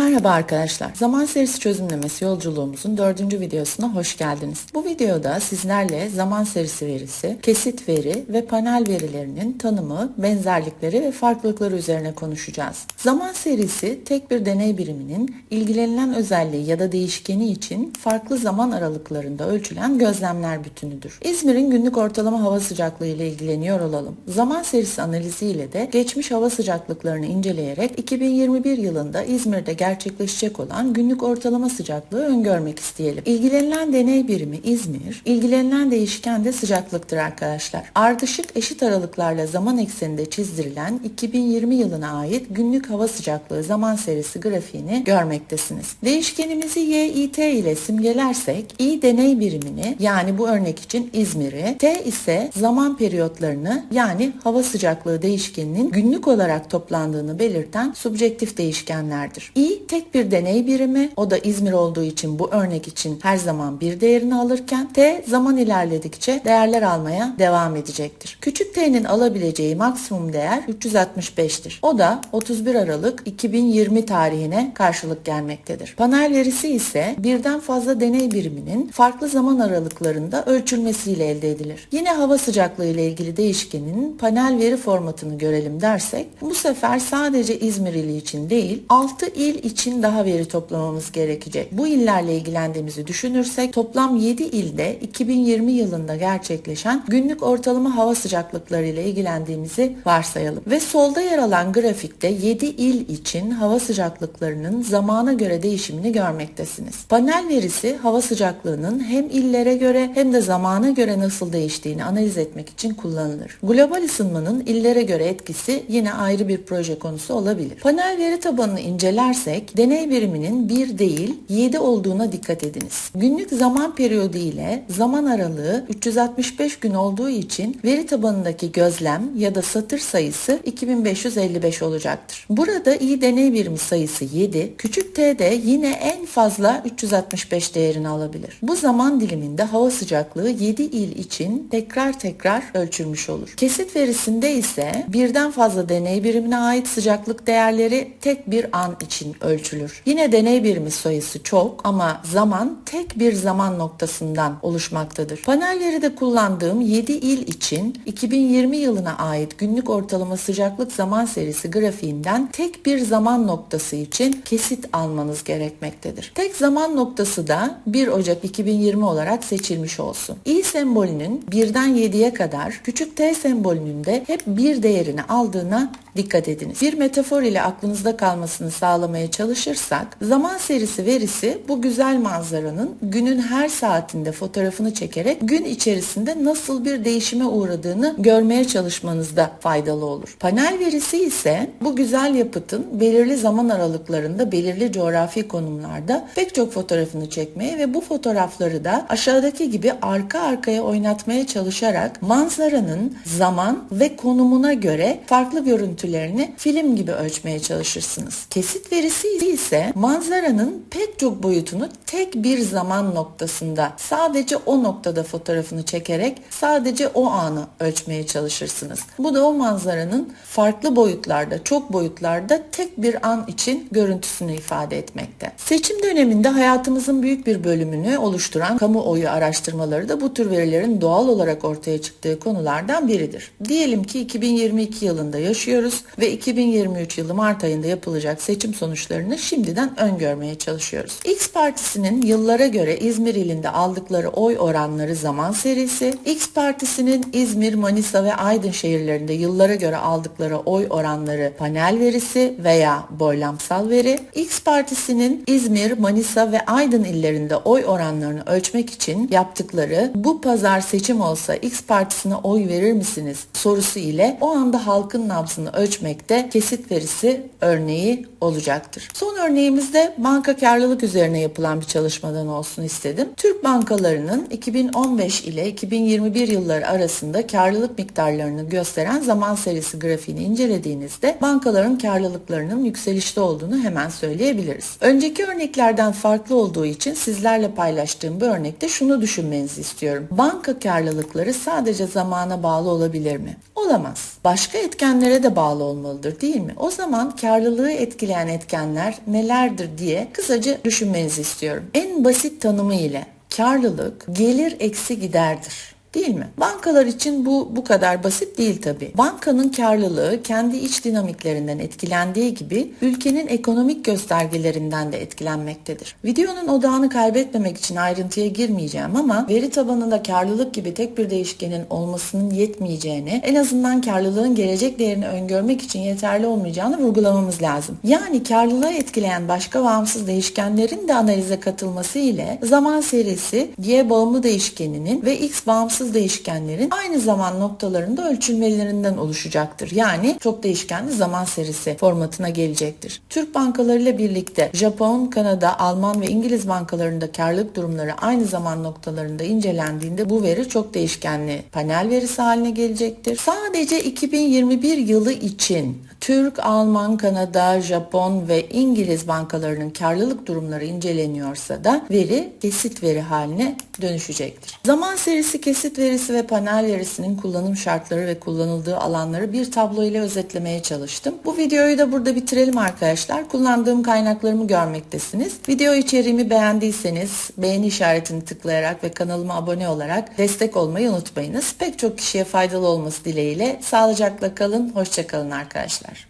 Merhaba arkadaşlar. Zaman serisi çözümlemesi yolculuğumuzun dördüncü videosuna hoş geldiniz. Bu videoda sizlerle zaman serisi verisi, kesit veri ve panel verilerinin tanımı, benzerlikleri ve farklılıkları üzerine konuşacağız. Zaman serisi tek bir deney biriminin ilgilenilen özelliği ya da değişkeni için farklı zaman aralıklarında ölçülen gözlemler bütünüdür. İzmir'in günlük ortalama hava sıcaklığı ile ilgileniyor olalım. Zaman serisi analiziyle de geçmiş hava sıcaklıklarını inceleyerek 2021 yılında İzmir'de gerçekleşecek olan günlük ortalama sıcaklığı öngörmek isteyelim. İlgilenilen deney birimi İzmir, ilgilenilen değişken de sıcaklıktır arkadaşlar. Ardışık eşit aralıklarla zaman ekseninde çizdirilen 2020 yılına ait günlük hava sıcaklığı zaman serisi grafiğini görmektesiniz. Değişkenimizi YIT ile simgelersek I deney birimini yani bu örnek için İzmir'i, T ise zaman periyotlarını yani hava sıcaklığı değişkeninin günlük olarak toplandığını belirten subjektif değişkenlerdir. I tek bir deney birimi. O da İzmir olduğu için bu örnek için her zaman bir değerini alırken T zaman ilerledikçe değerler almaya devam edecektir. Küçük T'nin alabileceği maksimum değer 365'tir. O da 31 Aralık 2020 tarihine karşılık gelmektedir. Panel verisi ise birden fazla deney biriminin farklı zaman aralıklarında ölçülmesiyle elde edilir. Yine hava sıcaklığı ile ilgili değişkenin panel veri formatını görelim dersek bu sefer sadece İzmir ili için değil 6 il için daha veri toplamamız gerekecek. Bu illerle ilgilendiğimizi düşünürsek toplam 7 ilde 2020 yılında gerçekleşen günlük ortalama hava sıcaklıkları ile ilgilendiğimizi varsayalım. Ve solda yer alan grafikte 7 il için hava sıcaklıklarının zamana göre değişimini görmektesiniz. Panel verisi hava sıcaklığının hem illere göre hem de zamana göre nasıl değiştiğini analiz etmek için kullanılır. Global ısınmanın illere göre etkisi yine ayrı bir proje konusu olabilir. Panel veri tabanını incelersek deney biriminin 1 değil 7 olduğuna dikkat ediniz. Günlük zaman periyodu ile zaman aralığı 365 gün olduğu için veri tabanındaki gözlem ya da satır sayısı 2555 olacaktır. Burada i deney birimi sayısı 7, küçük t de yine en fazla 365 değerini alabilir. Bu zaman diliminde hava sıcaklığı 7 il için tekrar tekrar ölçülmüş olur. Kesit verisinde ise birden fazla deney birimine ait sıcaklık değerleri tek bir an için ölçülür. Yine deney birimi sayısı çok ama zaman tek bir zaman noktasından oluşmaktadır. Panel veride kullandığım 7 il için 2020 yılına ait günlük ortalama sıcaklık zaman serisi grafiğinden tek bir zaman noktası için kesit almanız gerekmektedir. Tek zaman noktası da 1 Ocak 2020 olarak seçilmiş olsun. i sembolünün 1'den 7'ye kadar küçük t sembolünün de hep bir değerini aldığına dikkat ediniz. Bir metafor ile aklınızda kalmasını sağlamaya çalışırsak zaman serisi verisi bu güzel manzaranın günün her saatinde fotoğrafını çekerek gün içerisinde nasıl bir değişime uğradığını görmeye çalışmanızda faydalı olur. Panel verisi ise bu güzel yapıtın belirli zaman aralıklarında belirli coğrafi konumlarda pek çok fotoğrafını çekmeye ve bu fotoğrafları da aşağıdaki gibi arka arkaya oynatmaya çalışarak manzaranın zaman ve konumuna göre farklı görüntülerini film gibi ölçmeye çalışırsınız. Kesit verisi ise manzaranın pek çok boyutunu tek bir zaman noktasında sadece o noktada fotoğrafını çekerek sadece o anı ölçmeye çalışırsınız. Bu da o manzaranın farklı boyutlarda, çok boyutlarda tek bir an için görüntüsünü ifade etmekte. Seçim döneminde hayatımızın büyük bir bölümünü oluşturan kamuoyu araştırmaları da bu tür verilerin doğal olarak ortaya çıktığı konulardan biridir. Diyelim ki 2022 yılında yaşıyoruz ve 2023 yılı Mart ayında yapılacak seçim sonuçlarını şimdiden öngörmeye çalışıyoruz. X Partisi'nin yıllara göre İzmir ilinde aldıkları oy oranları zaman serisi, X Partisi'nin İzmir, Manisa ve Aydın şehirlerinde yıllara göre aldıkları oy oranları panel verisi veya boylamsal veri, X Partisi'nin İzmir, Manisa ve Aydın illerinde oy oranlarını ölçmek için yaptıkları bu pazar seçim olsa X Partisi'ne oy verir misiniz sorusu ile o anda halkın nabzını ölçmekte kesit verisi örneği olacaktır. Son örneğimizde banka karlılık üzerine yapılan bir çalışmadan olsun istedim. Türk bankalarının 2015 ile 2021 yılları arasında karlılık miktarlarını gösteren zaman serisi grafiğini incelediğinizde bankaların karlılıklarının yükselişte olduğunu hemen söyleyebiliriz. Önceki örneklerden farklı olduğu için sizlerle paylaştığım bu örnekte şunu düşünmenizi istiyorum. Banka karlılıkları sadece zamana bağlı olabilir mi? Olamaz. Başka etkenlere de bağlı olmalıdır değil mi? O zaman karlılığı etkileyen etkenler etkenler nelerdir diye kısaca düşünmenizi istiyorum. En basit tanımı ile karlılık gelir eksi giderdir. Değil mi? Bankalar için bu bu kadar basit değil tabi. Bankanın karlılığı kendi iç dinamiklerinden etkilendiği gibi ülkenin ekonomik göstergelerinden de etkilenmektedir. Videonun odağını kaybetmemek için ayrıntıya girmeyeceğim ama veri tabanında karlılık gibi tek bir değişkenin olmasının yetmeyeceğini, en azından karlılığın gelecek değerini öngörmek için yeterli olmayacağını vurgulamamız lazım. Yani karlılığı etkileyen başka bağımsız değişkenlerin de analize katılması ile zaman serisi y bağımlı değişkeninin ve x bağımsız bağımsız değişkenlerin aynı zaman noktalarında ölçülmelerinden oluşacaktır. Yani çok değişkenli zaman serisi formatına gelecektir. Türk bankalarıyla birlikte Japon, Kanada, Alman ve İngiliz bankalarında karlılık durumları aynı zaman noktalarında incelendiğinde bu veri çok değişkenli panel verisi haline gelecektir. Sadece 2021 yılı için Türk, Alman, Kanada, Japon ve İngiliz bankalarının karlılık durumları inceleniyorsa da veri kesit veri haline dönüşecektir. Zaman serisi kesit verisi ve panel verisinin kullanım şartları ve kullanıldığı alanları bir tablo ile özetlemeye çalıştım. Bu videoyu da burada bitirelim arkadaşlar. Kullandığım kaynaklarımı görmektesiniz. Video içeriğimi beğendiyseniz beğeni işaretini tıklayarak ve kanalıma abone olarak destek olmayı unutmayınız. Pek çok kişiye faydalı olması dileğiyle sağlıcakla kalın, hoşçakalın arkadaşlar.